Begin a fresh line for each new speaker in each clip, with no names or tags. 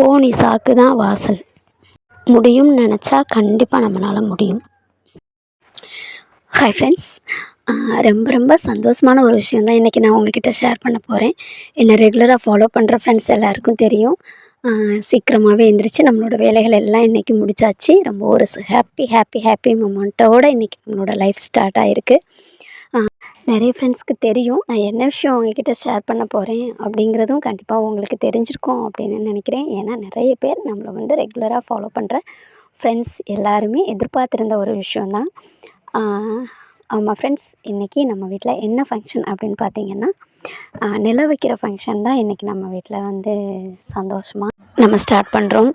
கோணி சாக்கு தான் வாசல். முடியும்னு நினச்சா கண்டிப்பாக நம்மளால் முடியும். ஹாய் ஃப்ரெண்ட்ஸ் ரொம்ப ரொம்ப சந்தோஷமான ஒரு விஷயம் தான் இன்றைக்கி நான் உங்ககிட்ட ஷேர் பண்ண போகிறேன் என்னை ரெகுலராக ஃபாலோ பண்ணுற ஃப்ரெண்ட்ஸ் எல்லாருக்கும் தெரியும். சீக்கிரமாகவே எந்திரிச்சு நம்மளோட வேலைகள் எல்லாம் இன்றைக்கி முடிச்சாச்சு. ரொம்ப ஒரு ஹாப்பி ஹாப்பி ஹாப்பி மூமெண்ட்டோடு இன்றைக்கி நம்மளோட லைஃப் ஸ்டார்ட் ஆகிருக்கு நிறைய ஃப்ரெண்ட்ஸ்க்கு தெரியும். நான் என்ன விஷயம் அவங்கக்கிட்ட ஷேர் பண்ண போகிறேன் அப்படிங்கிறதும் கண்டிப்பாக உங்களுக்கு தெரிஞ்சிருக்கும் அப்படின்னு நினைக்கிறேன். ஏன்னா நிறைய பேர் நம்மளை வந்து ரெகுலராக ஃபாலோ பண்ணுற ஃப்ரெண்ட்ஸ் எல்லாருமே எதிர்பார்த்துருந்த ஒரு விஷயந்தான் ஆமாம் ஃப்ரெண்ட்ஸ் இன்றைக்கி நம்ம வீட்டில் என்ன ஃபங்க்ஷன் அப்படின்னு பார்த்தீங்கன்னா நில வைக்கிற ஃபங்க்ஷன் தான் இன்றைக்கி நம்ம வீட்டில் வந்து சந்தோஷமாக நம்ம ஸ்டார்ட் பண்ணுறோம்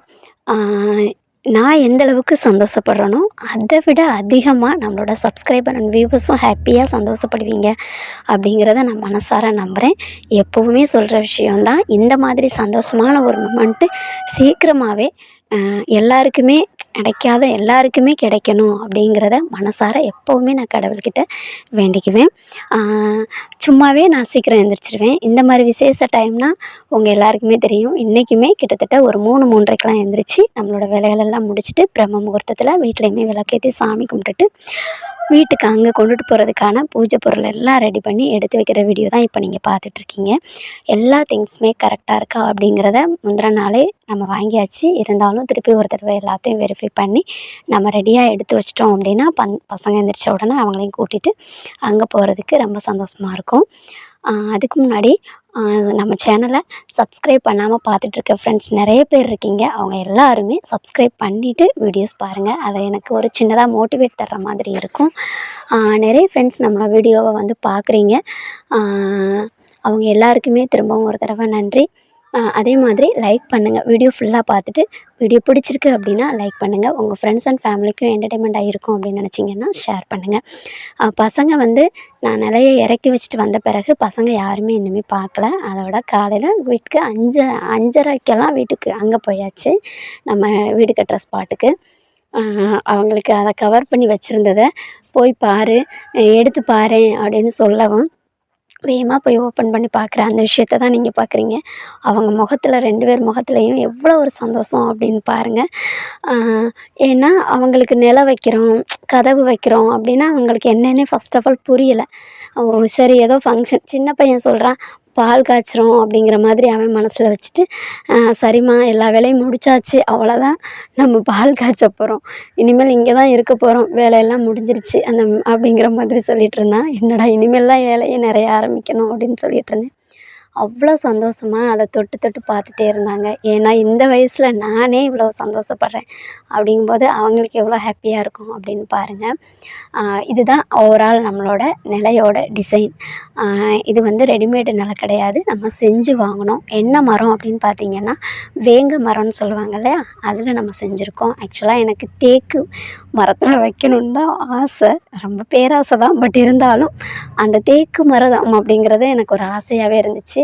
நான் எந்த அளவுக்கு சந்தோஷப்படுறேனோ அதை விட அதிகமாக நம்மளோட சப்ஸ்கிரைபர் அண்ட் வியூவர்ஸும் ஹாப்பியாக சந்தோஷப்படுவீங்க அப்படிங்கிறத நான் மனசார நம்புகிறேன் எப்போவுமே சொல்கிற விஷயந்தான் இந்த மாதிரி சந்தோஷமான ஒரு மூமெண்ட்டு சீக்கிரமாகவே எல்லாருக்குமே கிடைக்காத எல்லாருக்குமே கிடைக்கணும் அப்படிங்கிறத மனசார எப்போவுமே நான் கடவுள்கிட்ட வேண்டிக்குவேன். சும்மாவே நான் சீக்கிரம் எழுந்திரிச்சிருவேன் இந்த மாதிரி விசேஷ டைம்னால் உங்கள் எல்லாருக்குமே தெரியும். இன்றைக்குமே கிட்டத்தட்ட ஒரு மூணு மூன்றைக்கெலாம் எழுந்திரிச்சு நம்மளோட வேலைகளெல்லாம் முடிச்சுட்டு பிரம்ம முகூர்த்தத்தில் வீட்லேயுமே விளக்கேற்றி சாமி கும்பிட்டுட்டு வீட்டுக்கு அங்கே கொண்டுட்டு போகிறதுக்கான பூஜை பொருள் எல்லாம் ரெடி பண்ணி எடுத்து வைக்கிற வீடியோ தான் இப்போ நீங்கள் பார்த்துட்ருக்கீங்க. எல்லா திங்ஸுமே கரெக்டாக இருக்கா அப்படிங்கிறத முந்தின நாளே நம்ம வாங்கியாச்சு. இருந்தாலும் திருப்பி ஒரு தடவை எல்லாத்தையும் வெரிஃபை பண்ணி நம்ம ரெடியாக எடுத்து வச்சிட்டோம் அப்படின்னா பன் பசங்க எழுந்திரிச்ச உடனே அவங்களையும் கூட்டிகிட்டு அங்கே போகிறதுக்கு ரொம்ப சந்தோஷமாக இருக்கும். அதுக்கு முன்னாடி நம்ம சேனலை சப்ஸ்கிரைப் பண்ணாமல் பார்த்துட்ருக்க ஃப்ரெண்ட்ஸ் நிறைய பேர் இருக்கீங்க. அவங்க எல்லாருமே சப்ஸ்கிரைப் பண்ணிவிட்டு வீடியோஸ் பாருங்கள் அதை எனக்கு ஒரு சின்னதாக மோட்டிவேட் தர்ற மாதிரி இருக்கும். நிறைய ஃப்ரெண்ட்ஸ் நம்மளோட வீடியோவை வந்து பார்க்குறீங்க அவங்க எல்லாருக்குமே திரும்பவும் ஒரு தடவை நன்றி. அதே மாதிரி லைக் பண்ணுங்கள் வீடியோ ஃபுல்லாக பார்த்துட்டு வீடியோ பிடிச்சிருக்கு அப்படின்னா லைக் பண்ணுங்கள் உங்கள் ஃப்ரெண்ட்ஸ் அண்ட் ஃபேமிலிக்கும் என்டர்டைன்மெண்ட்டாக இருக்கும் அப்படின்னு நினச்சிங்கன்னா ஷேர் பண்ணுங்கள் பசங்க வந்து நான் நிலைய இறக்கி வச்சுட்டு வந்த பிறகு பசங்க யாருமே இன்னுமே பார்க்கல. அதோட காலையில் வீட்டுக்கு அஞ்சு அஞ்சரைக்கெல்லாம் வீட்டுக்கு அங்கே போயாச்சு. நம்ம வீடு கட்டுற ஸ்பாட்டுக்கு அவங்களுக்கு அதை கவர் பண்ணி வச்சுருந்ததை போய் பாரு எடுத்து பாரு அப்படின்னு சொல்லவும் வேகமாக போய் ஓப்பன் பண்ணி பார்க்குற அந்த விஷயத்த தான் நீங்கள் பார்க்குறீங்க அவங்க முகத்தில் ரெண்டு பேர் முகத்துலையும் எவ்வளோ ஒரு சந்தோஷம் அப்படின்னு பாருங்கள் ஏன்னா அவங்களுக்கு நில வைக்கிறோம் கதவு வைக்கிறோம் அப்படின்னா அவங்களுக்கு என்னென்னே ஃபஸ்ட் ஆஃப் ஆல் புரியலை. ஓ சரி ஏதோ ஃபங்க்ஷன் சின்ன பையன் சொல்கிறான் பால் காய்ச்சிரும் அப்படிங்கிற மாதிரி அவன் மனசில் வச்சுட்டு சரிம்மா எல்லா வேலையும் முடிச்சாச்சு. அவ்வளோதான் நம்ம பால் காய்ச்ச போகிறோம் இனிமேல் இங்கே தான் இருக்க போகிறோம் வேலையெல்லாம் முடிஞ்சிருச்சு. அந்த அப்படிங்கிற மாதிரி சொல்லிகிட்டு இருந்தான். என்னடா இனிமேல்லாம் வேலையை நிறைய ஆரம்பிக்கணும் அப்படின்னு சொல்லிகிட்டு இருந்தேன். அவ்வளோ சந்தோஷமாக அதை தொட்டு தொட்டு பார்த்துட்டே இருந்தாங்க. ஏன்னா இந்த வயசில் நானே இவ்வளோ சந்தோஷப்படுறேன். அப்படிங்கும்போது அவங்களுக்கு எவ்வளோ ஹாப்பியாக இருக்கும் அப்படின்னு பாருங்கள் இதுதான் ஓவரால் நம்மளோட நிலையோட டிசைன் இது வந்து ரெடிமேடு நிலை கிடையாது. நம்ம செஞ்சு வாங்கினோம் என்ன மரம் அப்படின்னு பார்த்தீங்கன்னா வேங்க மரம்னு சொல்லுவாங்க இல்லையா? அதில் நம்ம செஞ்சுருக்கோம். ஆக்சுவலாக எனக்கு தேக்கு மரத்தில் வைக்கணும்னு தான் ஆசை. ரொம்ப பேராசை தான். பட் இருந்தாலும் அந்த தேக்கு மரம் அப்படிங்கிறது எனக்கு ஒரு ஆசையாகவே இருந்துச்சு.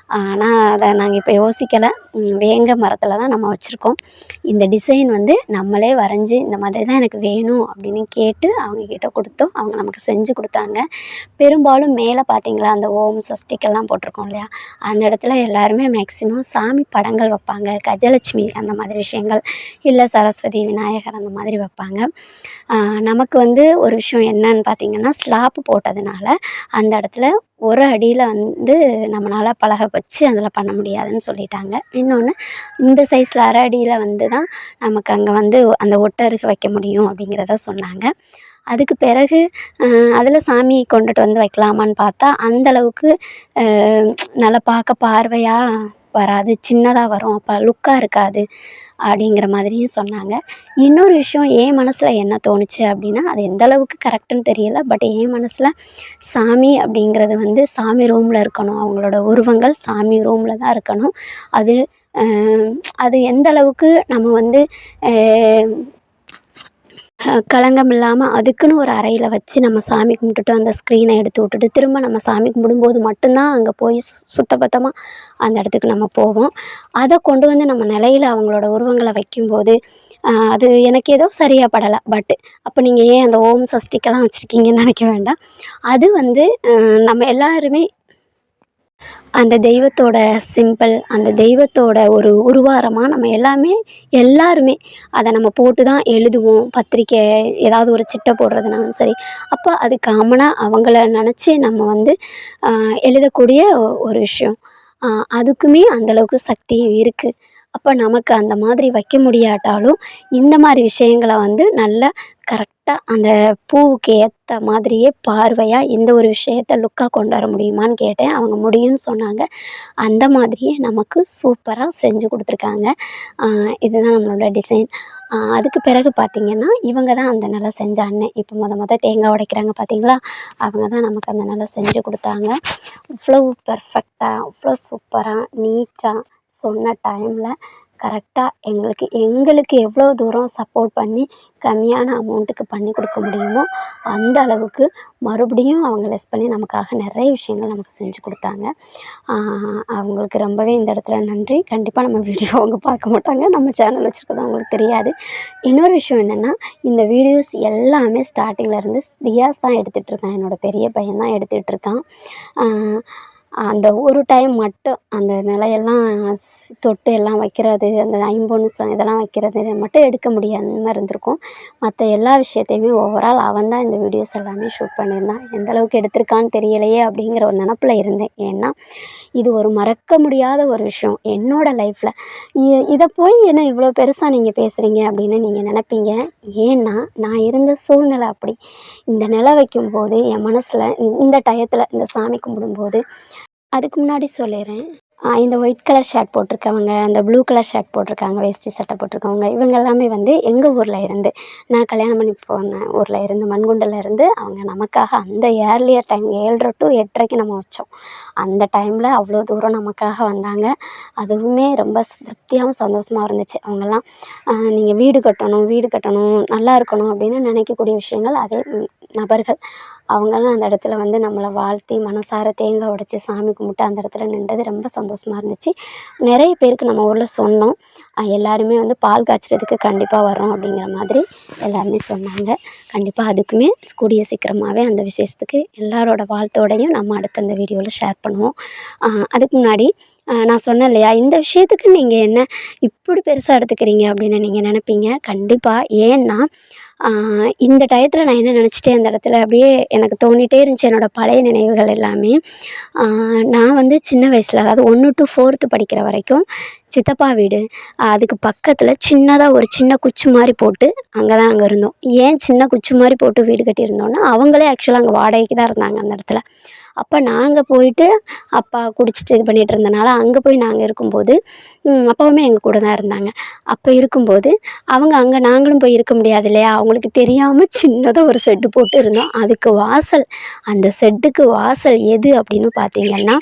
ஆனால் அதை நாங்கள் இப்போ யோசிக்கலை. வேங்க மரத்தில் தான் நம்ம வச்சுருக்கோம். இந்த டிசைன் வந்து நம்மளே வரைஞ்சி இந்த மாதிரி தான் எனக்கு வேணும் அப்படின்னு கேட்டு அவங்கக்கிட்ட கொடுத்தோம். அவங்க நமக்கு செஞ்சு கொடுத்தாங்க. பெரும்பாலும் மேலே பார்த்தீங்களா அந்த ஓம் சஷ்டிக்கெல்லாம் போட்டிருக்கோம் இல்லையா? அந்த இடத்துல எல்லாருமே மேக்ஸிமம் சாமி படங்கள் வைப்பாங்க. கஜலட்சுமி அந்த மாதிரி விஷயங்கள். இல்லை சரஸ்வதி விநாயகர் அந்த மாதிரி வைப்பாங்க. நமக்கு வந்து ஒரு விஷயம் என்னன்னு பார்த்தீங்கன்னா ஸ்லாப்பு போட்டதுனால அந்த இடத்துல ஒரு அடியில் வந்து நம்மளால் பலகை வச்சு அதில் பண்ண முடியாதுன்னு சொல்லிட்டாங்க. இன்னொன்று இந்த சைஸில் அரை அடியில் வந்து தான் நமக்கு அங்கே வந்து அந்த ஒட்டருக்கு வைக்க முடியும் அப்படிங்கிறத சொன்னாங்க. அதுக்கு பிறகு அதில் சாமி கொண்டுட்டு வந்து வைக்கலாமான்னு பார்த்தா அந்தளவுக்கு நல்லா பார்க்க பார்வையாக வராது. சின்னதாக வரும். அப்போ லுக்காக இருக்காது. அப்படிங்கிற மாதிரியும் சொன்னாங்க. இன்னொரு விஷயம் என் மனசில் என்ன தோணுச்சு அப்படின்னா அது எந்த அளவுக்கு கரெக்டுன்னு தெரியலை பட் என் மனசில் சாமி அப்படிங்கிறது வந்து சாமி ரூமில் இருக்கணும். அவங்களோட உருவங்கள் சாமி ரூமில் தான் இருக்கணும். அது அது எந்த அளவுக்கு நம்ம வந்து களங்கம் இல்லாமல் அதுக்குன்னு ஒரு அறையில் வச்சு நம்ம சாமி கும்பிட்டுட்டு அந்த ஸ்க்ரீனை எடுத்து விட்டுட்டு திரும்ப நம்ம சாமி கும்பிடும்போது மட்டும்தான் அங்கே போய் சு சுத்தபத்தமாக அந்த இடத்துக்கு நம்ம போவோம். அதை கொண்டு வந்து நம்ம நிலையில் அவங்களோட உருவங்களை வைக்கும்போது அது எனக்கு ஏதோ சரியாக படலை பட்டு அப்போ நீங்கள் ஏன் அந்த ஓம் சஷ்டிக்கெல்லாம் வச்சுருக்கீங்கன்னு நினைக்க வேண்டாம். அது வந்து நம்ம எல்லாருமே அந்த தெய்வத்தோட சிம்பிள் அந்த தெய்வத்தோட ஒரு உருவாரமாக நம்ம எல்லாமே எல்லாருமே அதை நம்ம போட்டு தான் எழுதுவோம். பத்திரிக்கை ஏதாவது ஒரு சிட்டை போடுறதுனாலும் சரி. அப்போ அது காமனாக அவங்கள நினச்சி நம்ம வந்து எழுதக்கூடிய ஒரு விஷயம். அதுக்குமே அந்தளவுக்கு சக்தியும் இருக்குது அப்போ நமக்கு அந்த மாதிரி வைக்க முடியாட்டாலும் இந்த மாதிரி விஷயங்களை வந்து நல்ல கரெக்டாக அந்த பூவுக்கு ஏற்ற மாதிரியே பார்வையாக இந்த ஒரு விஷயத்த லுக்காக கொண்டு வர முடியுமான்னு கேட்டேன். அவங்க முடியும்னு சொன்னாங்க. அந்த மாதிரியே நமக்கு சூப்பராக செஞ்சு கொடுத்துருக்காங்க. இதுதான் நம்மளோட டிசைன் அதுக்கு பிறகு பார்த்திங்கன்னா இவங்க தான் அந்த நிலை செஞ்ச அண்ணன். இப்போ மொத மொதல் தேங்காய் உடைக்கிறாங்க பார்த்தீங்களா? அவங்க தான் நமக்கு அந்த நிலை செஞ்சு கொடுத்தாங்க. இவ்வளோ பர்ஃபெக்டாக அவ்வளோ சூப்பராக நீட்டாக சொன்ன டைமில் கரெக்டாக எங்களுக்கு எங்களுக்கு எவ்வளோ தூரம் சப்போர்ட் பண்ணி கம்மியான அமௌண்ட்டுக்கு பண்ணி கொடுக்க முடியுமோ அந்த அளவுக்கு மறுபடியும் அவங்க லெஸ் பண்ணி நமக்காக நிறைய விஷயங்கள் நமக்கு செஞ்சு கொடுத்தாங்க. அவங்களுக்கு ரொம்பவே இந்த இடத்துல நன்றி. கண்டிப்பாக நம்ம வீடியோ அவங்க பார்க்க மாட்டாங்க. நம்ம சேனல் வச்சுருக்கது அவங்களுக்கு தெரியாது. இன்னொரு விஷயம் என்னென்னா இந்த வீடியோஸ் எல்லாமே ஸ்டார்டிங்கில் இருந்து தியாஸ் தான் எடுத்துகிட்டு இருக்கான். என்னோடய பெரிய பையன் தான் எடுத்துகிட்டு இருக்கான். அந்த ஒரு டைம் மட்டும் அந்த நிலையெல்லாம் தொட்டு எல்லாம் வைக்கிறது அந்த ஐம்பொன் இதெல்லாம் வைக்கிறது மட்டும் எடுக்க முடியாத மாதிரி இருந்திருக்கும். மற்ற எல்லா விஷயத்தையுமே ஓவரால் அவன் தான் இந்த வீடியோஸ் எல்லாமே ஷூட் பண்ணியிருந்தான். எந்த அளவுக்கு எடுத்திருக்கான்னு தெரியலையே அப்படிங்கிற ஒரு நினப்பில் இருந்தேன். ஏன்னா இது ஒரு மறக்க முடியாத ஒரு விஷயம். என்னோடய லைஃப்பில் இதை போய் என்ன இவ்வளோ பெருசாக நீங்கள் பேசுகிறீங்க அப்படின்னு நீங்கள் நினைப்பீங்க. ஏன்னா நான் இருந்த சூழ்நிலை அப்படி. இந்த நிலை வைக்கும்போது என் மனசில் இந்த டயத்தில் இந்த சாமி கும்பிடும்போது அதுக்கு முன்னாடி சொல்லிடுறேன். இந்த ஒயிட் கலர் ஷர்ட் போட்டிருக்கவங்க அந்த ப்ளூ கலர் ஷர்ட் போட்டிருக்காங்க வேஷ்டி சட்டை போட்டிருக்கவங்க இவங்க எல்லாமே வந்து எங்கள் ஊரில் இருந்து நான் கல்யாணம் பண்ணி போன ஊரில் இருந்து மண்குண்டில் இருந்து அவங்க நமக்காக அந்த ஏர்லியர் டைம் ஏழரை டு எட்டரைக்கு நம்ம வச்சோம். அந்த டைமில் அவ்வளோ தூரம் நமக்காக வந்தாங்க. அதுவுமே ரொம்ப திருப்தியாகவும் சந்தோஷமாகவும் இருந்துச்சு. அவங்கெல்லாம் நீங்கள் வீடு கட்டணும் வீடு கட்டணும் நல்லா இருக்கணும் அப்படின்னு நினைக்கக்கூடிய விஷயங்கள் அதே நபர்கள் அவங்கெல்லாம் அந்த இடத்துல வந்து நம்மளை வாழ்த்தி மனசார தேங்காய் உடைச்சி சாமி கும்பிட்டு அந்த இடத்துல நின்றது ரொம்ப சந்தோஷமாக இருந்துச்சு. நிறைய பேருக்கு நம்ம ஊரில் சொன்னோம். எல்லாருமே வந்து பால் காய்ச்சறதுக்கு கண்டிப்பாக வரோம் அப்படிங்கிற மாதிரி எல்லாருமே சொன்னாங்க. கண்டிப்பாக அதுக்குமே கூடிய சீக்கிரமாகவே அந்த விசேஷத்துக்கு எல்லாரோட வாழ்த்தோடையும் நம்ம அடுத்த அந்த வீடியோவில் ஷேர் பண்ணுவோம். அதுக்கு முன்னாடி நான் சொன்னேன் இல்லையா இந்த விஷயத்துக்கு நீங்கள் என்ன இப்படி பெருசாக எடுத்துக்கிறீங்க அப்படின்னு நீங்கள் நினைப்பீங்க? கண்டிப்பாக ஏன்னா இந்த டயத்தில் நான் என்ன நினச்சிட்டேன் அந்த இடத்துல அப்படியே எனக்கு தோணிகிட்டே இருந்துச்சு என்னோடய பழைய நினைவுகள் எல்லாமே. நான் வந்து சின்ன வயசில் அதாவது ஒன்று டு ஃபோர்த்து படிக்கிற வரைக்கும் சித்தப்பா வீடு. அதுக்கு பக்கத்தில் சின்னதாக ஒரு சின்ன குச்சி மாதிரி போட்டு அங்கே தான் நாங்கள் இருந்தோம். ஏன் சின்ன குச்சி மாதிரி போட்டு வீடு கட்டியிருந்தோன்னா அவங்களே ஆக்சுவலாக அங்கே வாடகைக்கு தான் இருந்தாங்க அந்த இடத்துல. அப்போ நாங்கள் போயிட்டு அப்பா குடிச்சிட்டு இது பண்ணிகிட்டு இருந்தனால அங்கே போய் நாங்கள் இருக்கும்போது அப்பாவுமே எங்கள் கூட தான் இருந்தாங்க. அப்போ இருக்கும்போது அவங்க அங்கே நாங்களும் போய் இருக்க முடியாது இல்லையா? அவங்களுக்கு தெரியாமல் சின்னதாக ஒரு செட்டு போட்டு இருந்தோம். அதுக்கு வாசல் அந்த செட்டுக்கு வாசல் எது அப்படின்னு பார்த்தீங்கன்னா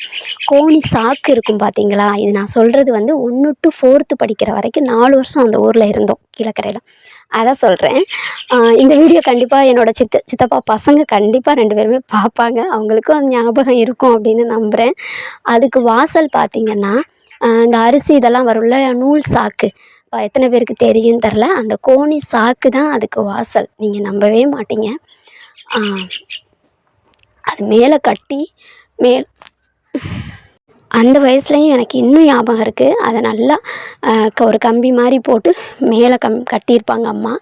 கோணி சாக்கு இருக்கும் பார்த்தீங்களா இது நான் சொல்கிறது வந்து ஒன்று டு ஃபோர்த்து படிக்கிற வரைக்கும் நாலு வருஷம் அந்த ஊரில் இருந்தோம் கீழக்கரையில். அதான் சொல்கிறேன் இந்த வீடியோ கண்டிப்பாக என்னோட சித்த சித்தப்பா பசங்க கண்டிப்பாக ரெண்டு பேருமே பார்ப்பாங்க அவங்களுக்கும் அந்த ஞாபகம் இருக்கும் அப்படின்னு நம்புகிறேன் அதுக்கு வாசல் பார்த்தீங்கன்னா இந்த அரிசி இதெல்லாம் வரும்ல நூல் சாக்கு. எத்தனை பேருக்கு தெரியும்னு தெரில அந்த கோணி சாக்கு தான் அதுக்கு வாசல். நீங்கள் நம்பவே மாட்டீங்க. அது மேலே கட்டி மேல் அந்த வயசுலேயும் எனக்கு இன்னும் ஞாபகம் இருக்குது அதை நல்லா க- ஒரு கம்பி மாதிரி போட்டு மேலே கம் கட்டியிருப்பாங்க அம்மா.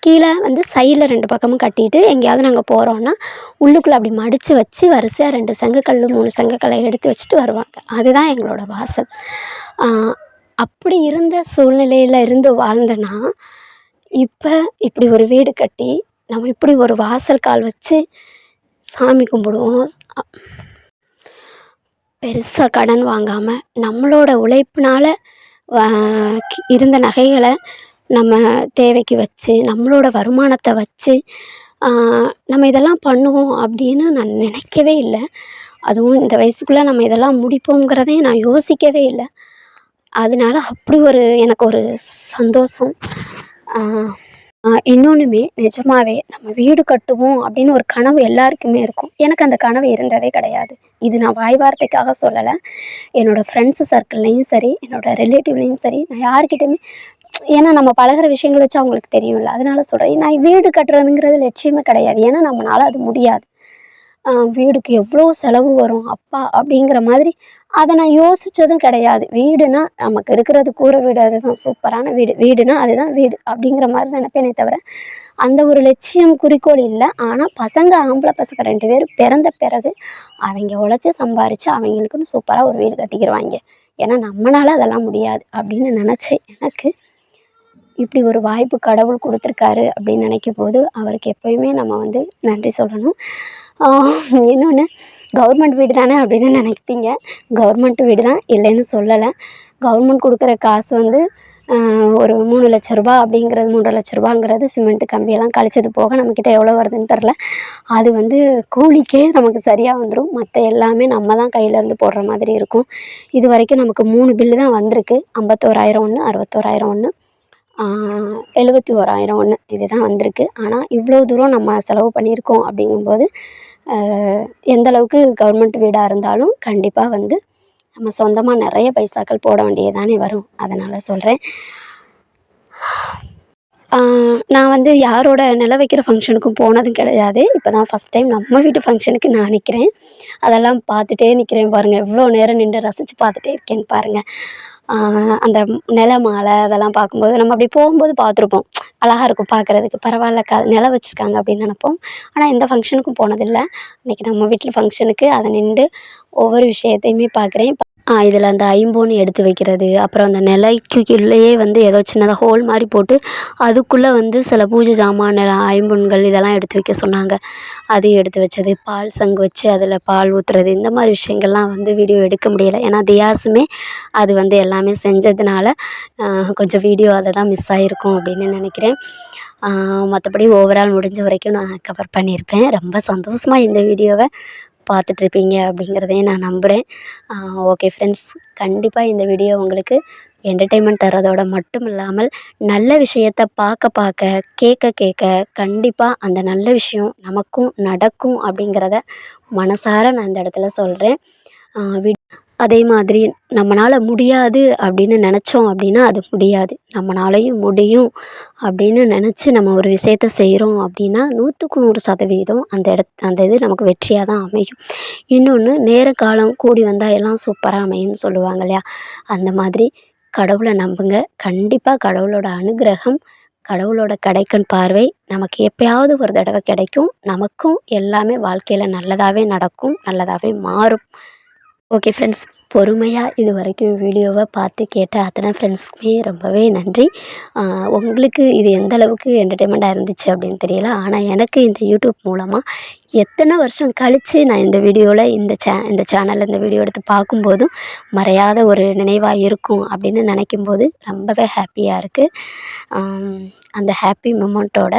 கீழே வந்து சைடில் ரெண்டு பக்கமும் கட்டிட்டு எங்கேயாவது நாங்கள் போகிறோன்னா உள்ளுக்குள்ளே அப்படி மடித்து வச்சு வரிசையாக ரெண்டு சங்கக்கல் மூணு சங்கக்கல்லை எடுத்து வச்சுட்டு வருவாங்க. அதுதான் எங்களோட வாசல். அப்படி இருந்த சூழ்நிலையில் இருந்து வாழ்ந்தனா இப்போ இப்படி ஒரு வீடு கட்டி நம்ம இப்படி ஒரு வாசல் கால் வச்சு சாமி கும்பிடுவோம். பெருசாக கடன் வாங்காமல் நம்மளோட உழைப்பினால் இருந்த நகைகளை நம்ம தேவைக்கு வச்சு நம்மளோட வருமானத்தை வச்சு நம்ம இதெல்லாம் பண்ணுவோம் அப்படின்னு நான் நினைக்கவே இல்லை. அதுவும் இந்த வயசுக்குள்ளே நம்ம இதெல்லாம் முடிப்போங்கிறதே நான் யோசிக்கவே இல்லை. அதனால அப்படி ஒரு எனக்கு ஒரு சந்தோஷம். இன்னொன்றுமே நிஜமாவே நம்ம வீடு கட்டுவோம் அப்படின்னு ஒரு கனவு எல்லாருக்குமே இருக்கும். எனக்கு அந்த கனவு இருந்ததே கிடையாது. இது நான் வாய் வார்த்தைக்காக சொல்லலை. என்னோடய ஃப்ரெண்ட்ஸு சர்க்கிள்லேயும் சரி என்னோடய ரிலேட்டிவ்லேயும் சரி நான் யார்கிட்டயுமே ஏன்னா நம்ம பழகுற விஷயங்கள் வச்சு அவங்களுக்கு தெரியும்ல. அதனால சொல்கிறேன் நான் வீடு கட்டுறதுங்கிறது லட்சியமே கிடையாது. ஏன்னா நம்மளால் அது முடியாது. வீடுக்கு எவ்வளோ செலவு வரும் அப்பா அப்படிங்கிற மாதிரி அதை நான் யோசித்ததும் கிடையாது. வீடுனா நமக்கு இருக்கிறது கூரை வீடு அதுதான் சூப்பரான வீடு. வீடுனா அதுதான் வீடு அப்படிங்கிற மாதிரி நினைப்பேனே தவிர அந்த ஒரு லட்சியம் குறிக்கோள் இல்லை. ஆனால் பசங்க ஆம்பளை பசங்க ரெண்டு பேரும் பிறந்த பிறகு அவங்க உழைச்சி சம்பாரித்து அவங்களுக்குன்னு சூப்பராக ஒரு வீடு கட்டிக்கிடுவாங்க ஏன்னா நம்மளால் அதெல்லாம் முடியாது அப்படின்னு நினச்சேன் எனக்கு இப்படி ஒரு வாய்ப்பு கடவுள் கொடுத்துருக்காரு அப்படின்னு நினைக்கும் போது அவருக்கு எப்போயுமே நம்ம வந்து நன்றி சொல்லணும். இன்னொன்று கவர்மெண்ட் வீடு தானே அப்படின்னு நினைப்பீங்க. கவர்மெண்ட் வீடு தான் இல்லைன்னு சொல்லலை. கவர்மெண்ட் கொடுக்குற காசு வந்து ஒரு மூணு லட்ச ரூபா அப்படிங்கிறது மூன்றரை லட்ச ரூபாங்கிறது சிமெண்ட்டு கம்பியெல்லாம் கழிச்சது போக நம்மக்கிட்ட எவ்வளோ வருதுன்னு தெரில அது வந்து கூலிக்கே நமக்கு சரியாக வந்துடும் மற்ற எல்லாமே நம்ம தான் கையிலேருந்து போடுற மாதிரி இருக்கும். இது வரைக்கும் நமக்கு மூணு பில்லு தான் வந்திருக்கு. ஐம்பத்தோராயிரம் ஒன்று அறுபத்தோராயிரம் ஒன்று எழுபத்தி ஓராயிரம் ஒன்று இதுதான் வந்திருக்கு. ஆனால் இவ்வளோ தூரம் நம்ம செலவு பண்ணியிருக்கோம் அப்படிங்கும்போது எந்தளவுக்கு கவர்மெண்ட் வீடாக இருந்தாலும் கண்டிப்பாக வந்து நம்ம சொந்தமாக நிறைய பைசாக்கள் போட வேண்டியது தானே வரும். அதனால் சொல்கிறேன் நான் வந்து யாரோட நில வைக்கிற ஃபங்க்ஷனுக்கும் போனதும் கிடையாது. இப்போ தான் ஃபஸ்ட் டைம் நம்ம வீட்டு ஃபங்க்ஷனுக்கு நான் நிற்கிறேன் அதெல்லாம் பார்த்துட்டே நிற்கிறேன் பாருங்கள் எவ்வளோ நேரம் நின்று ரசித்து பார்த்துட்டே இருக்கேன்னு பாருங்கள் அந்த நில மாலை அதெல்லாம் பார்க்கும்போது நம்ம அப்படி போகும்போது பார்த்துருப்போம். அழகாக இருக்கும் பார்க்குறதுக்கு. பரவாயில்ல க நிலம் வச்சுருக்காங்க அப்படின்னு நினப்போம். ஆனால் எந்த ஃபங்க்ஷனுக்கும் போனதில்லை. இன்றைக்கி நம்ம வீட்டில் ஃபங்க்ஷனுக்கு அதை நின்று ஒவ்வொரு விஷயத்தையுமே பார்க்குறேன். இதில் அந்த ஐம்பொன் எடுத்து வைக்கிறது அப்புறம் அந்த நிலைக்கு கீழேயே வந்து ஏதோ சின்னதாக ஹோல் மாதிரி போட்டு அதுக்குள்ளே வந்து சில பூஜை சாமான் ஐம்பொன்கள் இதெல்லாம் எடுத்து வைக்க சொன்னாங்க. அதையும் எடுத்து வச்சது. பால் சங்கு வச்சு அதில் பால் ஊற்றுறது இந்த மாதிரி விஷயங்கள்லாம் வந்து வீடியோ எடுக்க முடியலை. ஏன்னா தியாஸுமே அது வந்து எல்லாமே செஞ்சதுனால கொஞ்சம் வீடியோ அதை தான் மிஸ் ஆகிருக்கும் அப்படின்னு நினைக்கிறேன். மற்றபடி ஓவரால் முடிஞ்ச வரைக்கும் நான் கவர் பண்ணியிருப்பேன். ரொம்ப சந்தோஷமாக இந்த வீடியோவை பார்த்துட்ருப்பீங்க அப்படிங்கிறதையும் நான் நம்புகிறேன் ஓகே ஃப்ரெண்ட்ஸ் கண்டிப்பாக இந்த வீடியோ உங்களுக்கு என்டர்டெயின்மெண்ட் தர்றதோட மட்டும் இல்லாமல் நல்ல விஷயத்த பார்க்க பார்க்க கேட்க கேட்க கண்டிப்பாக அந்த நல்ல விஷயம் நமக்கும் நடக்கும் அப்படிங்கிறத மனசார நான் இந்த இடத்துல சொல்கிறேன் அதே மாதிரி நம்மளால் முடியாது அப்படின்னு நினச்சோம் அப்படின்னா அது முடியாது. நம்மளாலையும் முடியும் அப்படின்னு நினச்சி நம்ம ஒரு விஷயத்த செய்கிறோம் அப்படின்னா நூற்றுக்கு நூறு சதவீதம் அந்த இடத் அந்த இது நமக்கு வெற்றியாக தான் அமையும். இன்னொன்று நேர காலம் கூடி வந்தால் எல்லாம் சூப்பராக அமையும்னு சொல்லுவாங்க இல்லையா? அந்த மாதிரி கடவுளை நம்புங்க. கண்டிப்பாக கடவுளோட அனுகிரகம் கடவுளோட கடைக்கண் பார்வை நமக்கு எப்பயாவது ஒரு தடவை கிடைக்கும். நமக்கும் எல்லாமே வாழ்க்கையில் நல்லதாகவே நடக்கும் நல்லதாகவே மாறும். ஓகே ஃப்ரெண்ட்ஸ் பொறுமையாக இது வரைக்கும் வீடியோவை பார்த்து கேட்ட அத்தனை ஃப்ரெண்ட்ஸ்க்குமே ரொம்பவே நன்றி. உங்களுக்கு இது எந்த அளவுக்கு என்டர்டெயின்மெண்ட்டாக இருந்துச்சு அப்படின்னு தெரியல. ஆனால் எனக்கு இந்த யூடியூப் மூலமாக எத்தனை வருஷம் கழித்து நான் இந்த வீடியோவில் இந்த சே இந்த சேனலில் இந்த வீடியோ எடுத்து பார்க்கும்போதும் மறையாத ஒரு நினைவாக இருக்கும் அப்படின்னு நினைக்கும்போது ரொம்பவே ஹாப்பியாக இருக்குது அந்த ஹாப்பி மூமெண்ட்டோட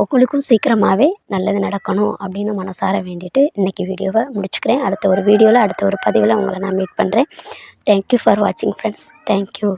உங்களுக்கும் சீக்கிரமாகவே நல்லது நடக்கணும் அப்படின்னு மனசார வேண்டிட்டு இன்றைக்கி வீடியோவை முடிச்சுக்கிறேன். அடுத்த ஒரு வீடியோவில் அடுத்த ஒரு பதிவில் உங்களை நான் மீட் பண்ணுறேன் தேங்க்யூ ஃபார் வாட்சிங் ஃப்ரெண்ட்ஸ் தேங்க்யூ